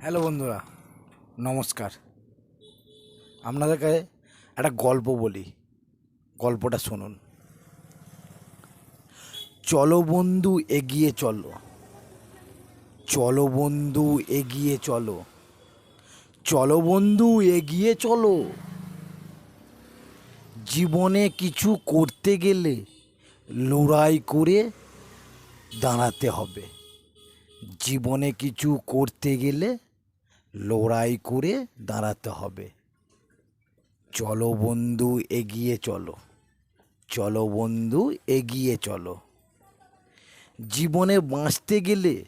Hello বন্ধুরা, নমস্কার। আপনাদেরকে একটা গল্প বলি। গল্পটা শুনুন। চলো বন্ধু, এগিয়ে চলো। চলো বন্ধু, এগিয়ে চলো। চলো বন্ধু, এগিয়ে চলো। জীবনে কিছু করতে গেলে লড়াই করে দাঁড়াতে হবে। জীবনে কিছু করতে গেলে লড়াই করে দাঁড়াতে হবে। চলো বন্ধু, এগিয়ে চলো। চলো বন্ধু, এগিয়ে চলো। জীবনে বাঁচতে গেলে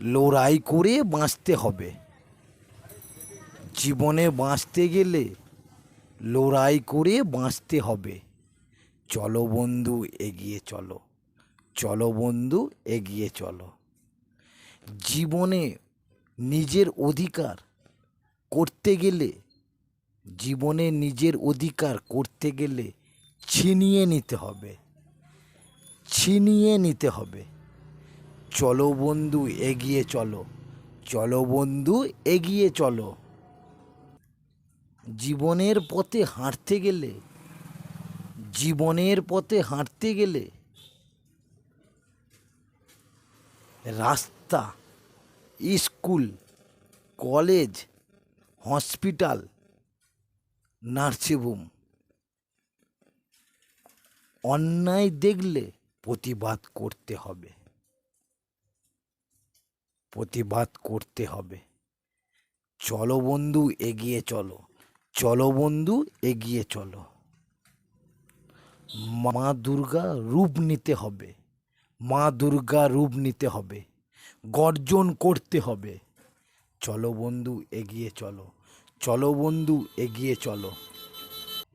লড়াই করে বাঁচতে হবে। জীবনে বাঁচতে গেলে লড়াই করে বাঁচতে হবে। চলো বন্ধু, এগিয়ে চলো। চলো বন্ধু, এগিয়ে চলো। জীবনে নিজের অধিকার করতে গেলে, জীবনে নিজের অধিকার করতে গেলে ছিনিয়ে নিতে হবে। ছিনিয়ে নিতে হবে। চলো বন্ধু, এগিয়ে চলো। চলো বন্ধু, এগিয়ে চলো। জীবনের পথে হাঁটতে গেলে, জীবনের পথে হাঁটতে গেলে রাস্তা স্কুল, কলেজ, হসপিটাল, নার্সিংহোম। অন্যায় দেখলে প্রতিবাদ করতে হবে। প্রতিবাদ করতে হবে। চলো বন্ধু, এগিয়ে চলো। চলো বন্ধু, এগিয়ে চলো। মা দুর্গা রূপ নিতে হবে। মা দুর্গা রূপ নিতে হবে। গর্জন করতে হবে। চলো বন্ধু, এগিয়ে চলো। চলো বন্ধু, এগিয়ে চলো।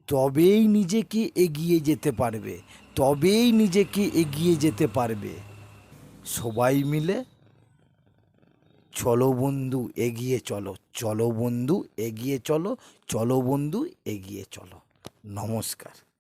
তবেই নিজেকে এগিয়ে যেতে পারবে। তবেই নিজেকে এগিয়ে যেতে পারবে। সবাই মিলে চলো বন্ধু, এগিয়ে চলো। চলো বন্ধু, এগিয়ে চলো। চলো বন্ধু, এগিয়ে চলো। নমস্কার।